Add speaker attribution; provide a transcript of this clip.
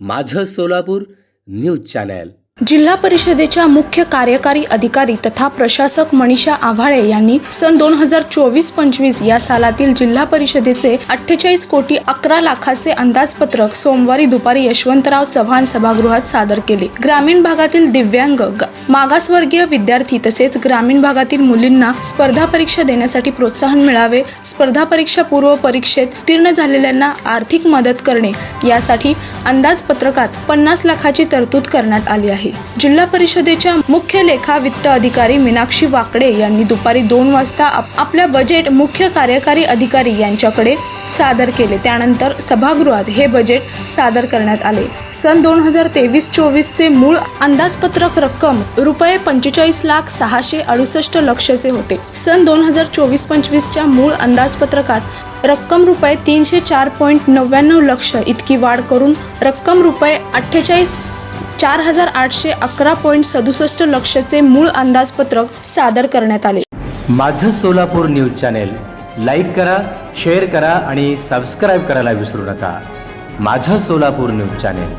Speaker 1: माझं Solapur news channel.
Speaker 2: जिल्हा परिषदेच्या मुख्य कार्यकारी अधिकारी तथा प्रशासक मनीषा आव्हाळे यांनी सन दोन हजार चोवीस पंचवीस या सालातील जिल्हा परिषदेचे अठ्ठेचाळीस कोटी अकरा लाखाचे अंदाजपत्रक सोमवारी दुपारी यशवंतराव चव्हाण सभागृहात सादर केले. ग्रामीण भागातील दिव्यांग ग- मागासवर्गीय विद्यार्थी तसेच ग्रामीण भागातील मुलींना स्पर्धा परीक्षा देण्यासाठी प्रोत्साहन मिळावे स्पर्धा परीक्षा पूर्व परीक्षेत उत्तीर्ण झालेल्यांना आर्थिक मदत करणे यासाठी अंदाजपत्रकात पन्नास लाखाची तरतूद करण्यात आली आहे. जिल्हा परिषदेच्या मुख्य लेखा वित्त अधिकारी मीनाक्षी वाकडे यांनी दुपारी दोन वाजता आप- आपल्या बजेट मुख्य कार्यकारी अधिकारी यांच्याकडे सादर केले. त्यानंतर सभागृहात हे बजेट सादर करण्यात आले. सन दोन हजार तेवीस चोवीसचे मूळ अंदाजपत्रक रक्कम रुपये पंचेचाळीस लाख सहाशे अडुसष्ट लक्षचे होते. सन दोन हजार चोवीस पंचवीसच्या मूळ अंदाजपत्रकात रक्कम रुपये तीनशे चार पॉईंट नव्याण्णव लक्ष इतकी वाढ करून रक्कम रुपये अठ्ठेचाळीस चार हजार आठशे अकरा पॉईंट सदुसष्ट लक्षचे मूळ अंदाजपत्रक सादर करण्यात आले.
Speaker 1: माझं सोलापूर न्यूज चॅनेल लाईक करा शेअर करा आणि सबस्क्राईब करायला विसरू नका. माझं सोलापूर न्यूज चॅनेल.